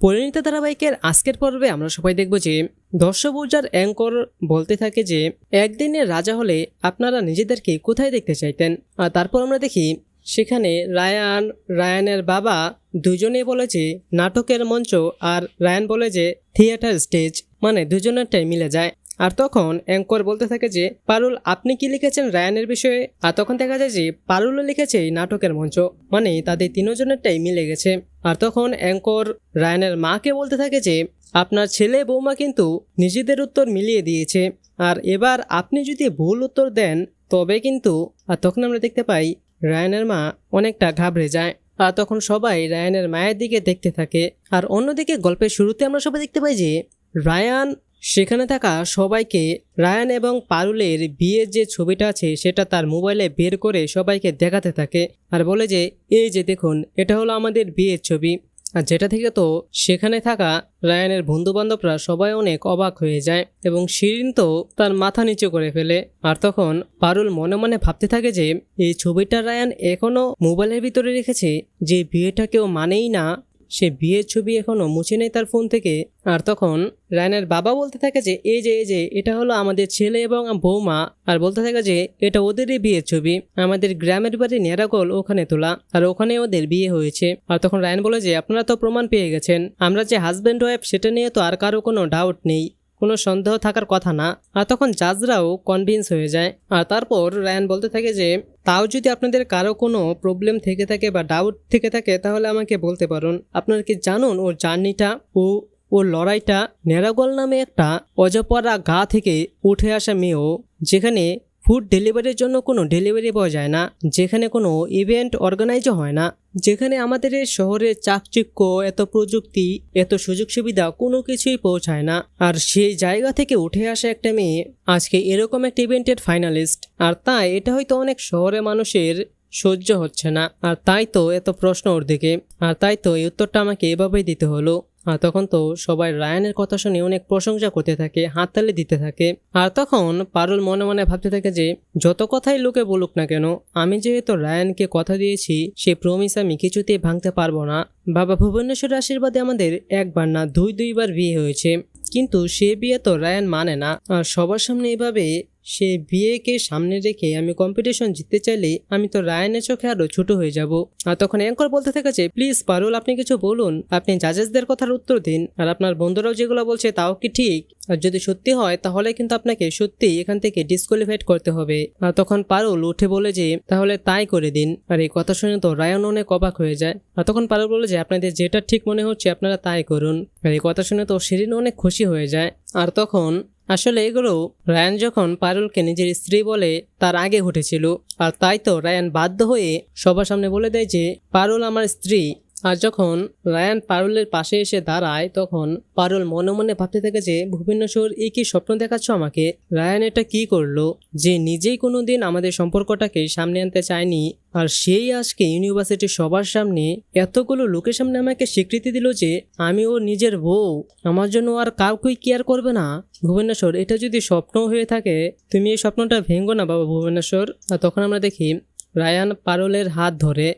পরিণীতা ধারাবাহিকের আজকের পর্বে আমরা সবাই দেখব যে দর্শকবুজার অ্যাঙ্কর বলতে থাকে যে, একদিনের রাজা হলে আপনারা নিজেদেরকে কোথায় দেখতে চাইতেন? আর তারপর আমরা দেখি, সেখানে রায়ান, রায়ানের বাবা দুজনে বলে যে, নাটকের মঞ্চ। আর রায়ান বলে যে, থিয়েটার স্টেজ। মানে দুজনেরটাই মিলে যায়। আর তখন অ্যাঙ্কর বলতে থাকে যে, পারুল, আপনি কি লিখেছেন রায়ানের বিষয়ে? আর তখন দেখা যায় যে, পারুলও লিখেছে এই নাটকের মঞ্চ। মানে তাদের তিনজনেরটাই মিলে গেছে। আর তখন অ্যাঙ্কর রায়ানের মাকে বলতে থাকে যে, আপনার ছেলে বৌমা কিন্তু নিজেদের উত্তর মিলিয়ে দিয়েছে। আর এবার আপনি যদি ভুল উত্তর দেন, তবে কিন্তু আর তখন আমরা দেখতে পাই রায়ানের মা অনেকটা ঘাবড়ে যায়। আর তখন সবাই রায়ানের মায়ের দিকে দেখতে থাকে। আর অন্যদিকে গল্পের শুরুতে আমরা সবাই দেখতে পাই যে, রায়ান সেখানে থাকা সবাইকে রায়ান এবং পারুলের বিয়ের যে ছবিটা আছে, সেটা তার মোবাইলে বের করে সবাইকে দেখাতে থাকে আর বলে যে, এই যে দেখুন, এটা হলো আমাদের বিয়ের ছবি। আর যেটা থেকে তো সেখানে থাকা রায়ানের বন্ধু বান্ধবরা সবাই অনেক অবাক হয়ে যায় এবং শিরিন তো তার মাথা নিচু করে ফেলে। আর তখন পারুল মনে মনে ভাবতে থাকে যে, এই ছবিটা রায়ান এখনও মোবাইলের ভিতরে রেখেছে, যে বিয়েটা কেউ মানেই না সে বিয়ের ছবি এখনও মুছে নেই তার ফোন থেকে। আর তখন রায়নার বাবা বলতে থাকে যে, এই যে এই যে, এটা হলো আমাদের ছেলে এবং বৌমা। আর বলতে থাকে যে, এটা ওদেরই বিয়ের ছবি। আমাদের গ্রামের বাড়ি নেরাগোল, ওখানে তোলা। আর ওখানে ওদের বিয়ে হয়েছে। আর তখন রায়ন বলে যে, আপনারা তো প্রমাণ পেয়ে গেছেন। আমরা যে হাজব্যান্ড ওয়াইফ সেটা নিয়ে তো আর কারও কোনো ডাউট নেই। কোনো সন্দেহ থাকার কথা না। আর তখন জাজরাও কনভিন্স হয়ে যায়। আর তারপর রায়ান বলতে থাকে যে, তাও যদি আপনাদের কারও কোনো প্রবলেম থেকে থাকে বা ডাউট থেকে থাকে, তাহলে আমাকে বলতে পারুন। আপনারা কি জানুন ওর জার্নিটা, ও, ওর লড়াইটা? নেরাগল নামে একটা অজপরা গা থেকে উঠে আসা মেয়েও, যেখানে ফুড ডেলিভারির জন্য কোনো ডেলিভারি বয় যায় না, যেখানে কোনো ইভেন্ট অর্গানাইজও হয় না। যেখানে আমাদের এই শহরের চাকচিক্য, এত প্রযুক্তি, এত সুযোগ সুবিধা কোনো কিছুই পৌঁছায় না। আর সেই জায়গা থেকে উঠে আসা একটা মেয়ে আজকে এরকম একটা ইভেন্টের ফাইনালিস্ট আর তাই এটা হয়তো অনেক শহরের মানুষের সহ্য হচ্ছে না। আর তাই তো এত প্রশ্ন ওর দিকে। আর তাই তো এই উত্তরটা আমাকে এভাবেই দিতে হলো। আর তখন তো সবাই রায়ানের কথা শুনে অনেক প্রশংসা করতে থাকে, হাততালি দিতে থাকে। আর তখন পারুল মনে মনে ভাবতে থাকে যে, যত কথাই লোকে বলুক না কেন, আমি যেহেতু রায়ানকে কথা দিয়েছি, সে প্রমিস আমি কিছুতেই ভাঙতে পারব না। বাবা ভুবনেশ্বরের আশীর্বাদে আমাদের একবার না দুই দুইবার বিয়ে হয়েছে। কিন্তু সে বিয়ে তো রায়ান মানে না। আর সবার সামনে এভাবে সে বিয়েকে সামনে রেখে আমি কম্পিটিশন জিততে চাইলে আমি তো রায়ানের চোখে আরও ছোট হয়ে যাব। আর তখন অ্যাঙ্কর বলতে থাকে যে, প্লিজ পারুল, আপনি কিছু বলুন। আপনি জাজেসদের কথার উত্তর দিন। আর আপনার বন্ধুরাও যেগুলো বলছে তাও কি ঠিক? আর যদি সত্যি হয়, তাহলে কিন্তু আপনাকে সত্যি এখান থেকে ডিসকোয়ালিফাইড করতে হবে। আর তখন পারুল উঠে বলে যে, তাহলে তাই করে দিন। আর এই কথা শুনে তো রায়ন অনেক অবাক হয়ে যায়। আর তখন পারুল বলে যে, আপনাদের যেটা ঠিক মনে হচ্ছে, আপনারা তাই করুন। আর এই কথা শুনে তো শিরিন অনেক খুশি হয়ে যায়। আর তখন আসলে এগুলো রায়ান যখন পারুলকে নিজের স্ত্রী বলে তার আগে ঘটেছিল, আর তাই তো রায়ান বাধ্য হয়ে সবার সামনে বলে দেয় যে, পারুল আমার স্ত্রী আর যখন রায়ান পারুলের পাশে এসে দাঁড়ায়, তখন পারুল মনে মনে ভাবতে থাকে যে, ভুবনেশ্বর এই কি স্বপ্ন দেখাচ্ছ আমাকে? রায়ান এটা কি করল? যে নিজেই কোনো দিন আমাদের সম্পর্কটাকে সামনে আনতে চায়নি, আর সেই আজকে ইউনিভার্সিটি সবার সামনে এতগুলো লোকের সামনে আমাকে স্বীকৃতি দিল যে, আমি ওর নিজের বউ। আমার জন্য আর কাউকেই কেয়ার করবে না। ভুবনেশ্বর, এটা যদি স্বপ্ন হয়ে থাকে, তুমি এই স্বপ্নটা ভেঙ্গো না বাবা ভুবনেশ্বর। আর তখন আমরা দেখি, রায়ান পারুলের হাত ধরে